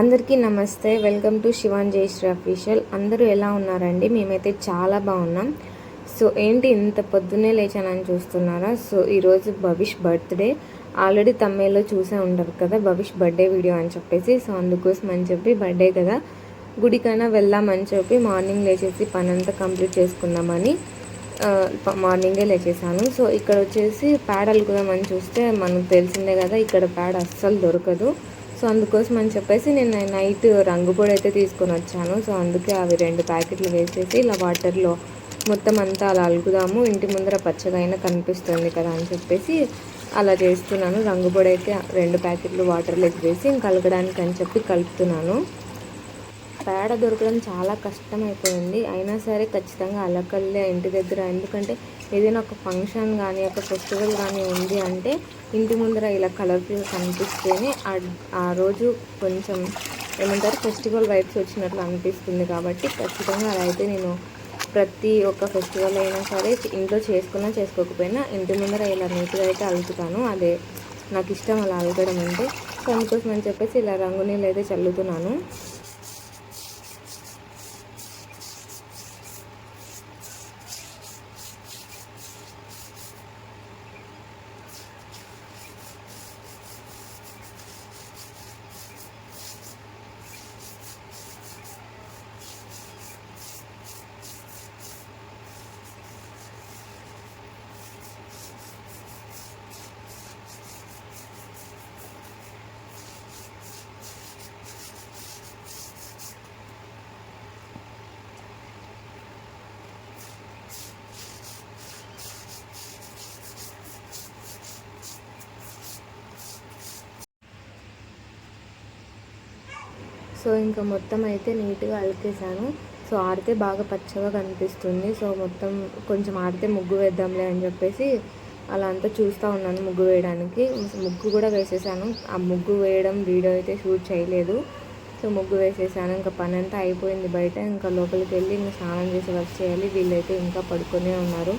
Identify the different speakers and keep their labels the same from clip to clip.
Speaker 1: అందరికీ నమస్తే. Welcome to Shivan Jayasree official. అందరూ ఎలా ఉన్నారండి? మేమైతే చాలా బాగున్నాం. సో ఏంటి ఇంత పొద్దున్నే లేచానని చూస్తున్నారా? సో ఈరోజు భవిష్ బర్త్డే. ఆల్రెడీ తమ్మేలో చూసే ఉంటారు కదా భవిష్ బర్త్డే వీడియో అని చెప్పేసి. సో అందుకోసం అని చెప్పి బర్త్డే కదా. గుడికైనా వెళ్దామని చెప్పి మార్నింగ్ లేచేసి పని అంతా కంప్లీట్ చేసుకుందామని మార్నింగే లేచేసాను సో ఇక్కడ వచ్చేసి ప్యాడ్ అలుకుదామని చూస్తే మనకు తెలిసిందే కదా ఇక్కడ ప్యాడ్ అస్సలు దొరకదు. సో అందుకోసం అని చెప్పేసి నేను నైట్ రంగు పొడి అయితే తీసుకొని వచ్చాను. సో అందుకే అవి రెండు ప్యాకెట్లు వేసేసి ఇలా వాటర్లో మొత్తం అంతా అలా అలుకుదాము ఇంటి ముందర పచ్చగా అయినా కనిపిస్తుంది కదా అని చెప్పేసి అలా చేస్తున్నాను. రంగు పొడి అయితే రెండు ప్యాకెట్లు వాటర్లోకి వేసి కలగడానికి అని చెప్పి కలుపుతున్నాను. పేడ దొరకడం చాలా కష్టం అయిపోయింది అయినా సరే ఖచ్చితంగా అలకల్లే ఇంటి దగ్గర ఎందుకంటే ఏదైనా ఒక ఫంక్షన్ కానీ ఒక ఫెస్టివల్ కానీ ఉంది అంటే ఇంటి ముందర ఇలా కలర్ఫుల్ కనిపిస్తేనే ఆ- ఆ రోజు కొంచెం ఏమంటారు ఫెస్టివల్ వైబ్స్ వచ్చినట్లు అనిపిస్తుంది కాబట్టి ఖచ్చితంగా అలా అయితే నేను ప్రతి ఒక్క ఫెస్టివల్ అయినా సరే ఇంట్లో చేసుకున్నా చేసుకోకపోయినా ఇంటి ముందర ఇలా నీట్గా అయితే అలుకుతాను అదే నాకు ఇష్టం అలా అలగడం అంటే. సో అందుకోసం అని చెప్పేసి ఇలా రంగు నీళ్ళు అయితే చల్లుతున్నాను. సో ఇంకా మొత్తం అయితే నీట్గా అలికేసాను. సో ఆడితే బాగా పచ్చగా కనిపిస్తుంది. సో మొత్తం కొంచెం ఆడితే ముగ్గు వేద్దాంలే అని చెప్పేసి అలా అంతా చూస్తూ ఉన్నాను ముగ్గు వేయడానికి. ముగ్గు కూడా వేసేసాను. ఆ ముగ్గు వేయడం వీడియో అయితే షూట్ చేయలేదు. సో ముగ్గు వేసేసాను. ఇంకా పని అంతా అయిపోయింది బయట. ఇంకా లోపలికి వెళ్ళి ఇంకా స్నానం చేసి వర్క్ చేయాలి. వీళ్ళైతే ఇంకా పడుకొనే ఉన్నారు.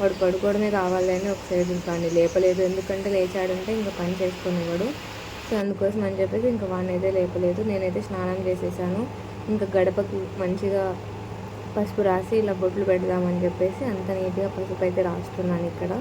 Speaker 1: వాడు పడుకోవడమే కావాలి అని ఒక సైడ్ కానీ లేపలేదు. ఎందుకంటే లేచాడంటే ఇంకా పని చేసుకునేవాడు. సో అందుకోసం అని చెప్పేసి ఇంకా వాడిని అయితే లేపలేదు. నేనైతే స్నానం చేసేసాను. ఇంకా గడపకి మంచిగా పసుపు రాసి ఇలా బొట్లు పెడదామని చెప్పేసి అంత నీట్గా పసుపు అయితే రాస్తున్నాను ఇక్కడ.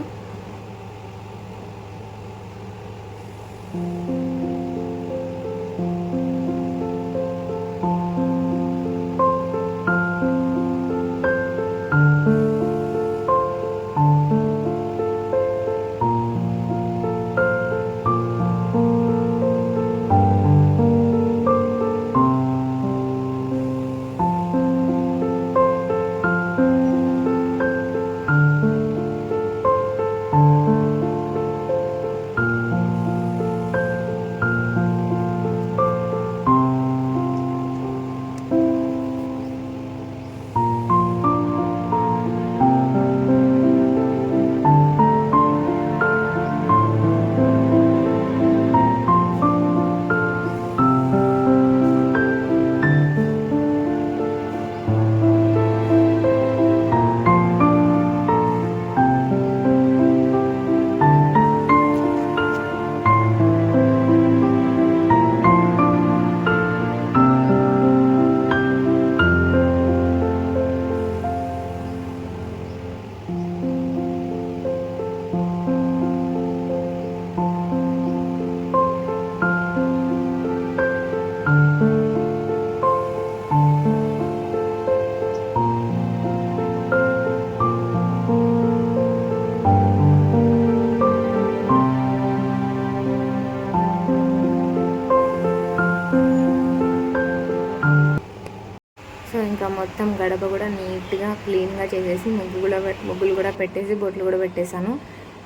Speaker 1: మొత్తం గడప కూడా నీట్గా క్లీన్గా చేసేసి ముగ్గు కూడా ముగ్గులు కూడా పెట్టేసి బొట్లు కూడా పెట్టేశాను.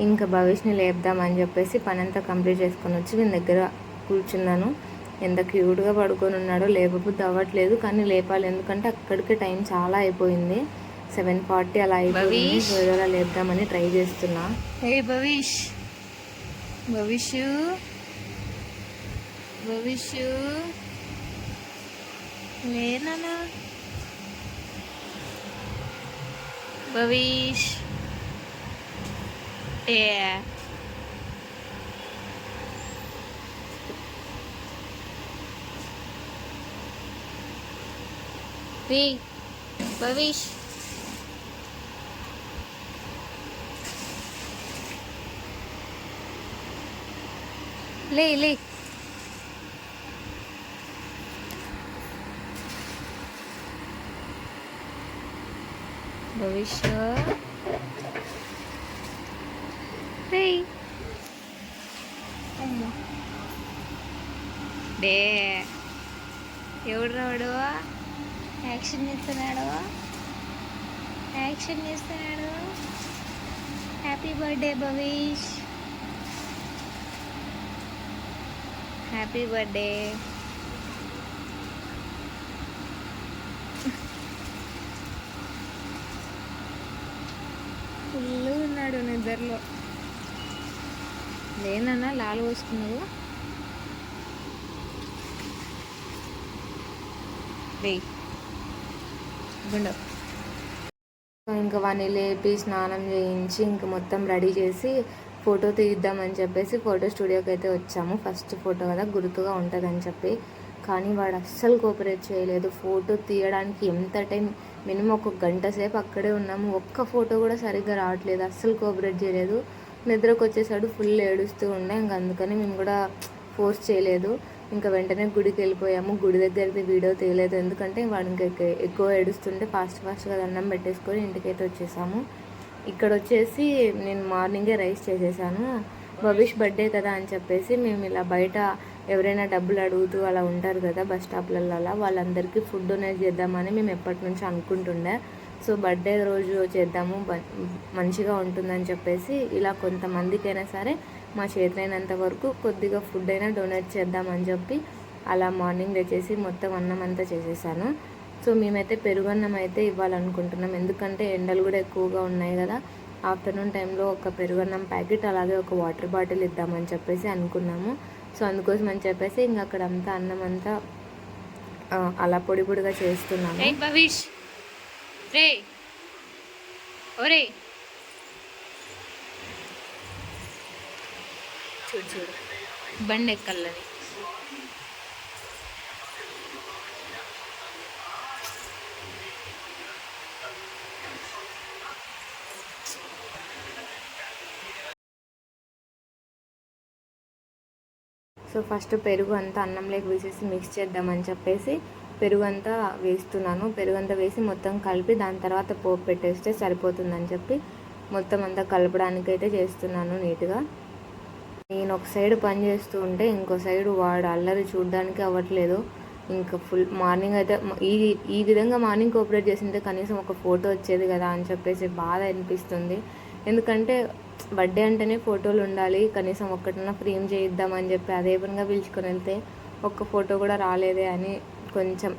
Speaker 1: ఇంకా భవిష్ని లేపుదామని చెప్పేసి పని అంతా కంప్లీట్ చేసుకొని వచ్చి వీని దగ్గర కూర్చున్నాను. ఎంత క్యూట్గా పడుకొని ఉన్నాడో లేపబుద్ధి అవ్వట్లేదు కానీ లేపాలి. ఎందుకంటే అక్కడికి టైం చాలా అయిపోయింది. సెవెన్ ఫార్టీ అలా అయిపోయింది. ఏదోలా లేపుదామని ట్రై చేస్తున్నా.
Speaker 2: హే భవిష్? భవిష్? భవిష్? లేనా Babish, Yeah. V. Babish. Lay, lay. Bhavishya ready. ఎవడు రాడు? యాక్షన్ చేస్తున్నాడు. యాక్షన్ చేస్తున్నాడు. Happy birthday Bhavish. Happy birthday. Full ఉన్నాడు నిద్రలో. లేనన్నా లాలు పోసుకున్నావు? గుండవు
Speaker 1: ఇంకా వాడిని లేపి స్నానం చేయించి ఇంక మొత్తం రెడీ చేసి ఫోటో తీద్దామని చెప్పేసి ఫోటో స్టూడియోకి అయితే వచ్చాము. ఫస్ట్ ఫోటో కదా గుర్తుగా ఉంటుందని చెప్పి. కానీ వాడు అస్సలు కోఆపరేట్ చేయలేదు. ఫోటో తీయడానికి ఎంత టైం మినిమం ఒక గంట సేపు అక్కడే ఉన్నాము. ఒక్క ఫోటో కూడా సరిగ్గా రావట్లేదు. అస్సలు కోఆపరేట్ చేయలేదు. నిద్రకు వచ్చేసాడు. ఫుల్ ఏడుస్తూ ఉండే. ఇంక అందుకని మేము కూడా ఫోర్స్ చేయలేదు. ఇంకా వెంటనే గుడికి వెళ్ళిపోయాము. గుడి దగ్గరది వీడియో తీయలేదు. ఎందుకంటే వాడు ఇంకా ఎక్కువ ఏడుస్తుంటే ఫాస్ట్ ఫాస్ట్గా దండం పెట్టేసుకొని ఇంటికైతే వచ్చేసాము. ఇక్కడ వచ్చేసి నేను మార్నింగే రైస్ చేసేసాను. భవిష్ బర్త్డే కదా అని చెప్పేసి మేము ఇలా బయట ఎవరైనా డబ్బులు అడుగుతూ అలా ఉంటారు కదా బస్ స్టాప్లలో అలా వాళ్ళందరికీ ఫుడ్ డొనేట్ చేద్దామని మేము ఎప్పటి నుంచి అనుకుంటుండే. సో బర్త్డే రోజు చేద్దాము మంచిగా ఉంటుందని చెప్పేసి ఇలా కొంతమందికైనా సరే మా చేతులైనంత వరకు కొద్దిగా ఫుడ్ అయినా డొనేట్ చేద్దామని చెప్పి అలా మార్నింగ్ లేచేసి మొత్తం అన్నం అంతా చేసేసాను. సో మేమైతే పెరుగన్నం అయితే ఇవ్వాలనుకుంటున్నాం. ఎందుకంటే ఎండలు కూడా ఎక్కువగా ఉన్నాయి కదా ఆఫ్టర్నూన్ టైంలో ఒక పెరుగన్నం ప్యాకెట్ అలాగే ఒక వాటర్ బాటిల్ ఇద్దామని చెప్పేసి అనుకున్నాము. సో అందుకోసం అని చెప్పేసి ఇంకా అక్కడ అంతా అన్నం అంతా అలా పొడి పొడిగా
Speaker 2: చేస్తున్నాను భవిష్! రే ఒరే చూడు చూడు. బండి ఎక్కల్లని
Speaker 1: సో ఫస్ట్ పెరుగు అంతా అన్నంలోకి వేసేసి మిక్స్ చేద్దామని చెప్పేసి పెరుగు అంతా వేస్తున్నాను. పెరుగు అంతా వేసి మొత్తం కలిపి దాని తర్వాత పోపు పెట్టేస్తే సరిపోతుందని చెప్పి మొత్తం అంతా కలపడానికి అయితే చేస్తున్నాను నీట్గా. నేను ఒక సైడ్ పని చేస్తూ ఉంటే ఇంకో సైడ్ వాడు అల్లరి చూడడానికి అవ్వట్లేదు. ఇంకా ఫుల్ మార్నింగ్ అయితే ఈ ఈ విధంగా మార్నింగ్ కోఆపరేట్ చేసింటే కనీసం ఒక ఫోటో వచ్చేది కదా అని చెప్పేసి బాధ అనిపిస్తుంది. ఎందుకంటే బర్త్డే అంటేనే ఫోటోలు ఉండాలి. కనీసం ఒక్కటన్నా ఫ్రేమ్ చేయిద్దామని చెప్పి అదే పనిగా పిలుచుకొని వెళ్తే ఒక్క ఫోటో కూడా రాలేదే అని కొంచెం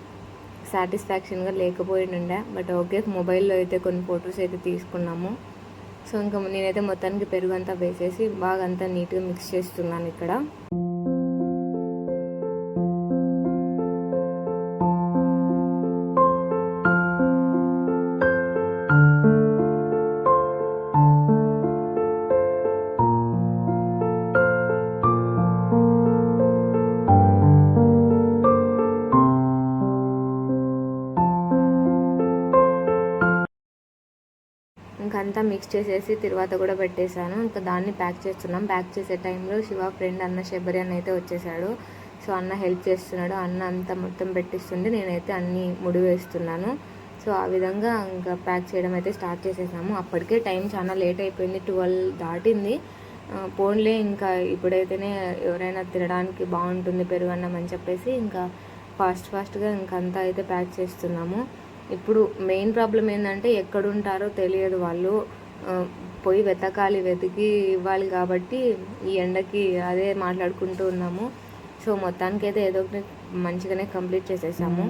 Speaker 1: సాటిస్ఫాక్షన్గా లేకపోయిండే బట్ ఓకే మొబైల్లో అయితే కొన్ని ఫొటోస్ అయితే తీసుకున్నాము. సో ఇంకా నేనైతే మొత్తానికి పెరుగు అంతా వేసేసి బాగా అంతా నీట్గా మిక్స్ చేస్తున్నాను ఇక్కడ. అంతా మిక్స్ చేసేసి తర్వాత కూడా పెట్టేశాను. ఇంకా దాన్ని ప్యాక్ చేస్తున్నాం. ప్యాక్ చేసే టైంలో శివ ఫ్రెండ్ అన్న శబరి అన్న అయితే వచ్చేసాడు. సో అన్న హెల్ప్ చేస్తున్నాడు. అన్న అంతా మొత్తం పెట్టిస్తుంటే నేనైతే అన్ని ముడివేస్తున్నాను సో ఆ విధంగా ఇంకా ప్యాక్ చేయడం అయితే స్టార్ట్ చేసేసాము. అప్పటికే టైం చాలా లేట్ అయిపోయింది. ట్వెల్వ్ దాటింది. పోన్లే ఇంకా ఇప్పుడైతేనే ఎవరైనా తినడానికి బాగుంటుంది పెరుగన్నం అని చెప్పేసి ఇంకా ఫాస్ట్ ఫాస్ట్గా ఇంకంతా అయితే ప్యాక్ చేస్తున్నాము. ఇప్పుడు మెయిన్ ప్రాబ్లం ఏంటంటే ఎక్కడుంటారో తెలియదు వాళ్ళు. పోయి వెతకాలి వెతికి ఇవ్వాలి కాబట్టి ఈ ఎండకి అదే మాట్లాడుకుంటూ ఉన్నాము. సో మొత్తానికి అయితే ఏదో ఒకటి మంచిగానే కంప్లీట్ చేసేసాము.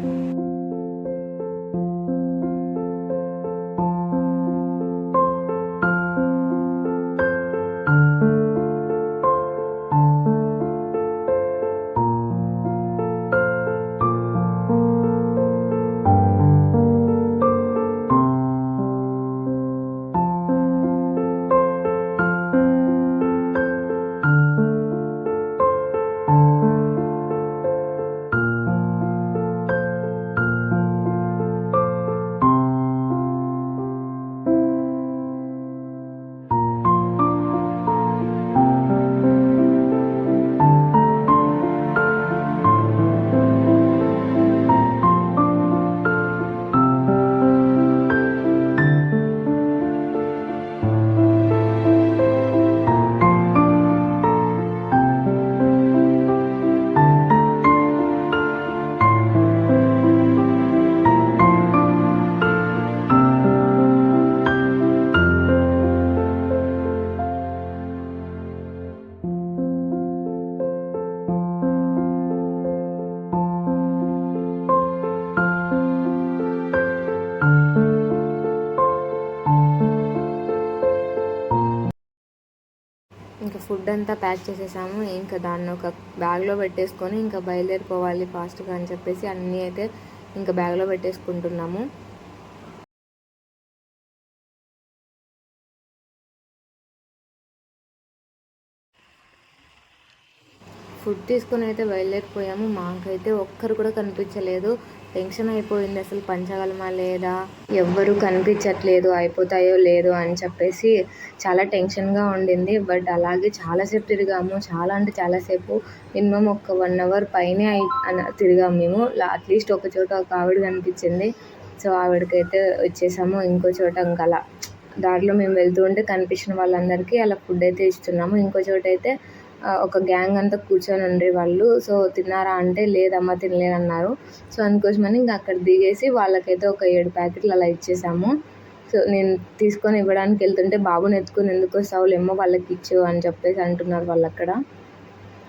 Speaker 1: ఫుడ్ అంతా ప్యాక్ చేసేసాము. ఇంకా దాన్ని ఒక బ్యాగ్లో పెట్టేసుకొని ఇంకా బయలుదేరిపోవాలి ఫాస్ట్గా అని చెప్పేసి అన్నీ అయితే ఇంకా బ్యాగ్లో పెట్టేసుకుంటున్నాము. ఫుడ్ తీసుకొని అయితే బయలుదేరిపోయాము. మాకైతే ఒక్కరు కూడా కనిపించలేదు. టెన్షన్ అయిపోయింది అసలు పంచగలమా లేదా? ఎవ్వరు కనిపించట్లేదు అయిపోతాయో లేదో అని చెప్పేసి చాలా టెన్షన్గా ఉండింది. బట్ అలాగే చాలాసేపు తిరిగాము. చాలా అంటే చాలాసేపు మినిమం ఒక వన్ అవర్ పైనే అయి తిరిగాము మేము. అట్లీస్ట్ ఒక చోట ఒక ఆవిడ కనిపించింది. సో ఆవిడకైతే వచ్చేసాము ఇంకో చోట ఇంకా అలా. దారిలో మేము వెళ్తూ ఉంటే కనిపించిన వాళ్ళందరికీ అలా ఫుడ్ అయితే ఇస్తున్నాము. ఇంకో చోట అయితే ఒక గ్యాంగ్ అంతా కూర్చొని ఉండే వాళ్ళు. సో తిన్నారా అంటే లేదమ్మా తినలేదన్నారు. సో అందుకోసమని ఇంకా అక్కడ దిగేసి వాళ్ళకైతే ఒక ఏడు ప్యాకెట్లు అలా ఇచ్చేసాము. సో నేను తీసుకొని ఇవ్వడానికి వెళ్తుంటే బాబుని ఎత్తుకొని ఎందుకు సౌలేమో వాళ్ళకి ఇచ్చు అని చెప్పేసి అంటున్నారు వాళ్ళు అక్కడ.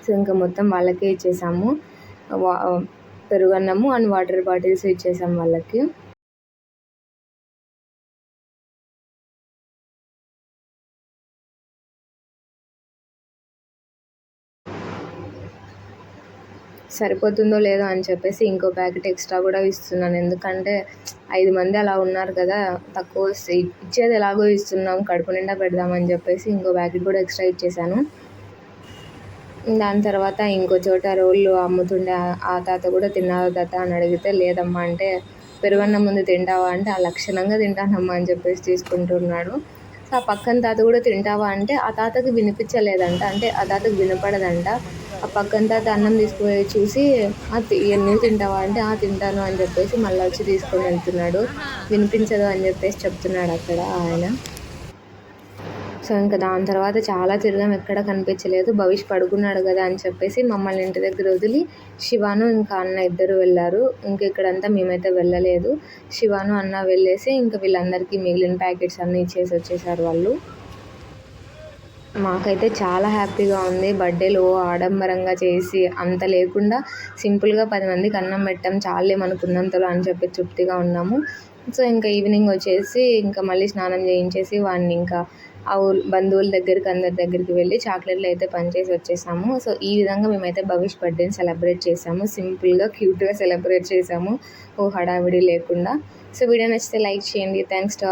Speaker 1: సో ఇంకా మొత్తం వాళ్ళకే ఇచ్చేసాము. వా పెరుగన్నము అండ్ వాటర్ బాటిల్స్ ఇచ్చేసాము వాళ్ళకి. సరిపోతుందో లేదో అని చెప్పేసి ఇంకో ప్యాకెట్ ఎక్స్ట్రా కూడా ఇస్తున్నాను. ఎందుకంటే ఐదు మంది అలా ఉన్నారు కదా తక్కువ ఇచ్చేది ఎలాగో ఇస్తున్నాం కడుపు నిండా పెడదామని చెప్పేసి ఇంకో ప్యాకెట్ కూడా ఎక్స్ట్రా ఇచ్చేసాను. దాని తర్వాత ఇంకో చోట రోళ్ళు అమ్ముతుండే ఆ- తాత కూడా తిన్నావా తాత అని అడిగితే లేదమ్మా అంటే పెరుగన్నం ముందు తింటావా అంటే ఆ లక్షణంగా తింటానమ్మా అని చెప్పేసి తీసుకుంటున్నాడు. ఆ పక్కన తాత కూడా తింటావా అంటే ఆ తాతకి వినిపించలేదంట. అంటే ఆ తాతకి వినపడదంట. ఆ పక్కంతా అన్నం తీసుకుపోయి చూసి ఇవన్నీ తింటావా? అంటే ఆ తింటాను అని చెప్పేసి మళ్ళీ వచ్చి తీసుకొని వెళ్తున్నాడు. వినిపించదు అని చెప్పేసి చెప్తున్నాడు అక్కడ ఆయన. సో ఇంకా దాని తర్వాత చాలా తిరగం ఎక్కడ కనిపించలేదు. భవిష్ పడుకున్నాడు కదా అని చెప్పేసి మమ్మల్ని ఇంటి దగ్గర వదిలి శివాను ఇంకా అన్న ఇద్దరు వెళ్ళారు. ఇంక ఇక్కడంతా మేమైతే వెళ్ళలేదు. శివాను అన్న వెళ్ళేసి ఇంకా వీళ్ళందరికీ మిగిలిన ప్యాకెట్స్ అన్నీ ఇచ్చేసి వచ్చేసారు వాళ్ళు. మాకైతే చాలా హ్యాపీగా ఉంది. బర్త్డేలో ఆడంబరంగా చేసి అంత లేకుండా సింపుల్గా పది మందికి అన్నం పెట్టాం. చాలే మనకు ఉన్నంతలో అని చెప్పి తృప్తిగా ఉన్నాము. సో ఇంకా ఈవినింగ్ వచ్చేసి ఇంకా మళ్ళీ స్నానం చేయించేసి వాడిని ఇంకా ఆ ఊరు బంధువుల దగ్గరికి అందరి దగ్గరికి వెళ్ళి చాక్లెట్లు అయితే పనిచేసి వచ్చేసాము. సో ఈ విధంగా మేమైతే భవిష్ బర్త్డేని సెలబ్రేట్ చేసాము. సింపుల్గా క్యూట్గా సెలబ్రేట్ చేసాము. ఓ హడావిడి లేకుండా. సో వీడియో నచ్చితే లైక్ చేయండి. Thanks to